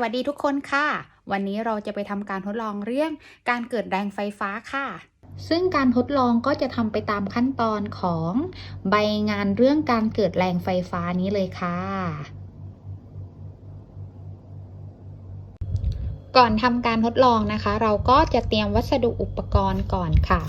วัสดีทุกคนค่ะ วันนี้เราจะไปทำการทดลองเรื่องการเกิดแรงไฟฟ้าค่ะ ซึ่งการทดลองก็จะทำไปตามขั้นตอนของใบงานเรื่องการเกิดแรงไฟฟ้านี้เลยค่ะ ก่อนทำการทดลองนะคะ เราก็จะเตรียมวัสดุอุปกรณ์ก่อนค่ะ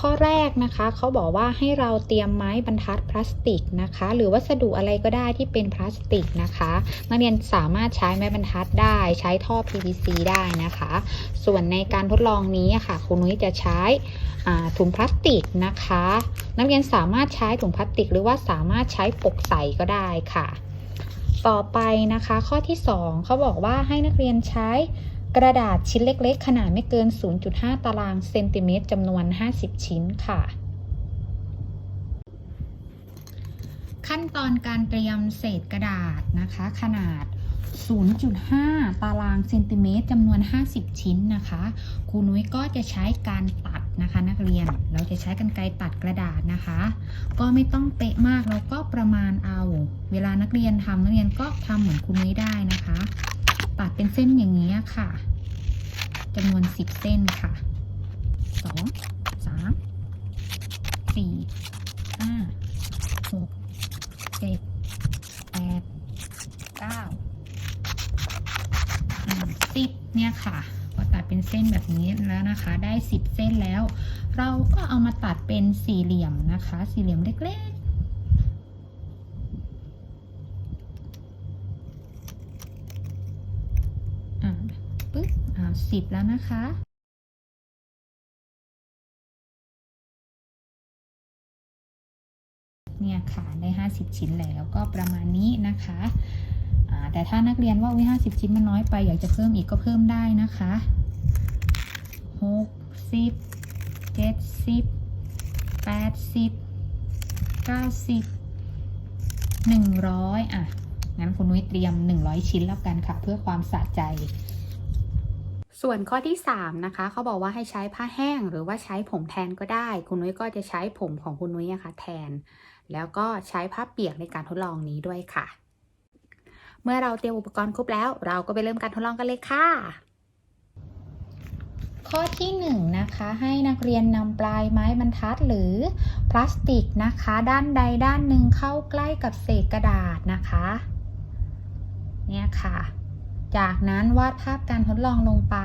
ข้อแรกนะคะเขาบอกว่าให้เราเตรียมไม้บรรทัดพลาสติกนะคะ หรือวัสดุอะไรก็ได้ที่เป็นพลาสติกนะคะนักเรียนสามารถใช้ไม้บรรทัดได้ใช้ท่อ PVC ได้นะคะ ส่วนในการทดลองนี้ค่ะครูนุ้ยจะใช้ถุงพลาสติกนะคะ นักเรียนสามารถใช้ถุงพลาสติก หรือว่าสามารถใช้ปกใสก็ได้ค่ะ ต่อไปนะคะ ข้อที่ 2เขาบอกว่าให้นักเรียนใช้กระดาษชิ้นเล็กๆ ขนาดไม่เกิน 0.5 ตารางเซนติเมตรจำนวน 50 ชิ้นค่ะ ขั้นตอนการเตรียมเศษกระดาษนะคะ ขนาด 0.5 ตารางเซนติเมตรจำนวน 50 ชิ้นนะคะครูนุ้ยก็จะใช้การตัด นะคะ นักเรียนเราจะใช้กันไกรตัดกระดาษนะคะ ก็ไม่ต้องเป๊ะมากเราก็ประมาณเอา เวลานักเรียนทำนักเรียนก็ทำเหมือนครูนุ้ได้นะคะ ตัดเป็นเส้นอย่างนี้ค่ะจำนวน 10 เส้นค่ะ 2 3 4 5 6 7 8 9 10 เนี่ยค่ะ เป็นเส้นแบบนี้แล้วนะคะ ได้ 10 เส้นแล้ว เราก็เอามาตัดเป็นสี่เหลี่ยมนะคะ สี่เหลี่ยมเล็กๆอ่าปึ๊บอ่าสิบแล้วนะคะเนี่ยค่ะได้ 50 ชิ้นแล้วก็ประมาณนี้นะคะแต่ถ้านักเรียนว่าวิ50 ชิ้นมันน้อยไป อยากจะเพิ่มอีกก็เพิ่มได้นะคะ 60 70 80 90 100อะ งั้นคุณนุ้ยเตรียม100ชิ้นแล้วกันค่ะ เพื่อความสะใจ ส่วนข้อที่ 3 นะคะ เขาบอกว่าให้ใช้ผ้าแห้งหรือว่าใช้ผมแทนก็ได้ คุณนุ้ยก็จะใช้ผมของคุณนุ้ยอะค่ะแทน แล้วก็ใช้ผ้าเปียกในการทดลองนี้ด้วยค่ะ เมื่อเราเตรียมอุปกรณ์ครบแล้ว เราก็ไปเริ่มการทดลองกันเลยค่ะ ข้อที่1นงนะคะ ให้นักเรียนนำปลายไม้บรรทัดหรือพลาสติกนะคะ ด้านใดด้านหนึ่งเข้าใกล้กับเศษกระดาษนะคะ เนี่ยค่ะ จากนั้นวาดภาพการทดลองลงไป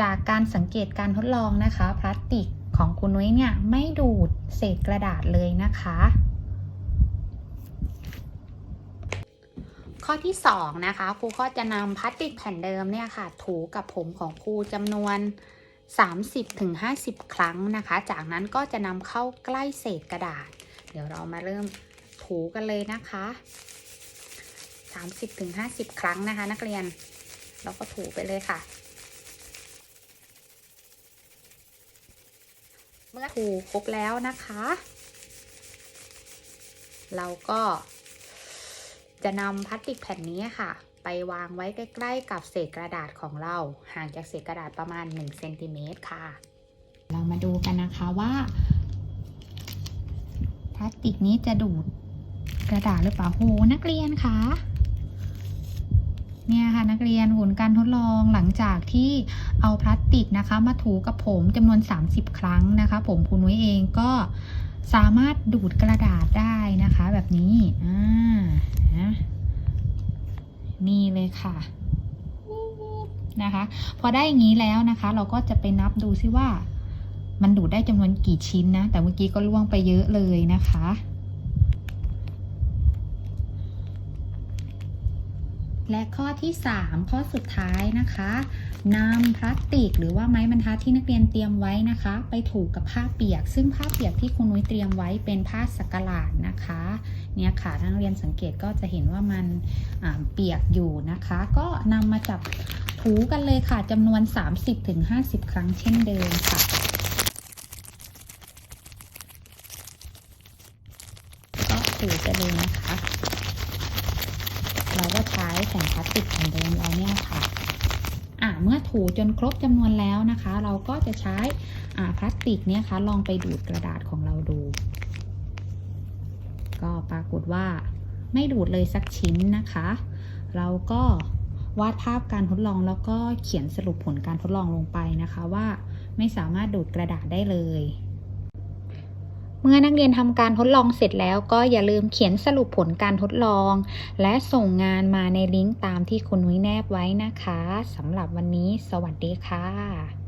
จากการสังเกตการทดลองนะคะ พลาสติกของคุณนุ้ยเนี่ยไม่ดูดเศษกระดาษเลยนะคะ ข้อที่ 2 นะคะครูก็จะนำพลาสติกแผ่นเดิมเนี่ยค่ะ ถูกับผมของครูจำนวน 30-50 ครั้งนะคะ จากนั้นก็จะนำเข้าใกล้เศษกระดาษ เดี๋ยวเรามาเริ่มถูกันเลยนะคะ 30-50 ครั้งนะคะ นักเรียน เราก็ถูไปเลยค่ะ เมื่อถูครบแล้วนะคะ เราก็ จะนำพลาสติกแผ่นนี้ค่ะ ไปวางไว้ใกล้ ๆ กับเศษกระดาษของเรา ห่างจากเศษกระดาษประมาณ1เซนติเมตรค่ะ เรามาดูกันนะคะว่าพลาสติกนี้จะดูดกระดาษหรือเปล่าโหนักเรียนคะเนี่ยค่ะนักเรียนผลการทดลองหลังจากที่เอาพลาสติกนะคะ มาถูกับผมจำนวน 30 ครั้งนะคะ ผมคุณนุ้ยเองก็ สามารถดูดกระดาษได้นะคะแบบนี้อ่านี่เลยค่ะนะคะ พอได้อย่างนี้แล้วนะคะ เราก็จะไปนับดูซิว่า มันดูดได้จำนวนกี่ชิ้นนะ แต่เมื่อกี้ก็ล่วงไปเยอะเลยนะคะ และข้อที่ 3 ข้อสุดท้ายนะคะนำพลาสติกหรือว่าไม้บรรทัดที่นักเรียนเตรียมไว้นะคะ ไปถูกกับผ้าเปียก ซึ่งผ้าเปียกที่คุณนุ้ยเตรียมไว้เป็นผ้าสักหลาดนะคะ เนี่ยค่ะนักเรียนสังเกตก็จะเห็นว่ามันเปียกอยู่นะคะ ก็นำมาจับถูกันเลยค่ะจำนวน 30-50 ครั้งเช่นเดิมค่ะก็ถูไปเลยนะคะ เราก็ใช้แผ่นพลาสติกแผ่นเดิมเราเนี่ยค่ะอ่าเมื่อถูจนครบจำนวนแล้วนะคะ เราก็จะใช้อ่าพลาสติกเนี่ยค่ะลองไปดูดกระดาษของเราดู ก็ปรากฏว่าไม่ดูดเลยสักชิ้นนะคะ เราก็วาดภาพการทดลองแล้วก็เขียนสรุปผลการทดลองลงไปนะคะว่าไม่สามารถดูดกระดาษได้เลย เมื่อนักเรียนทำการทดลองเสร็จแล้วก็อย่าลืมเขียนสรุปผลการทดลอง และส่งงานมาในลิงก์ตามที่คุณนุ้ยแนบไว้นะคะสำหรับวันนี้ สวัสดีค่ะ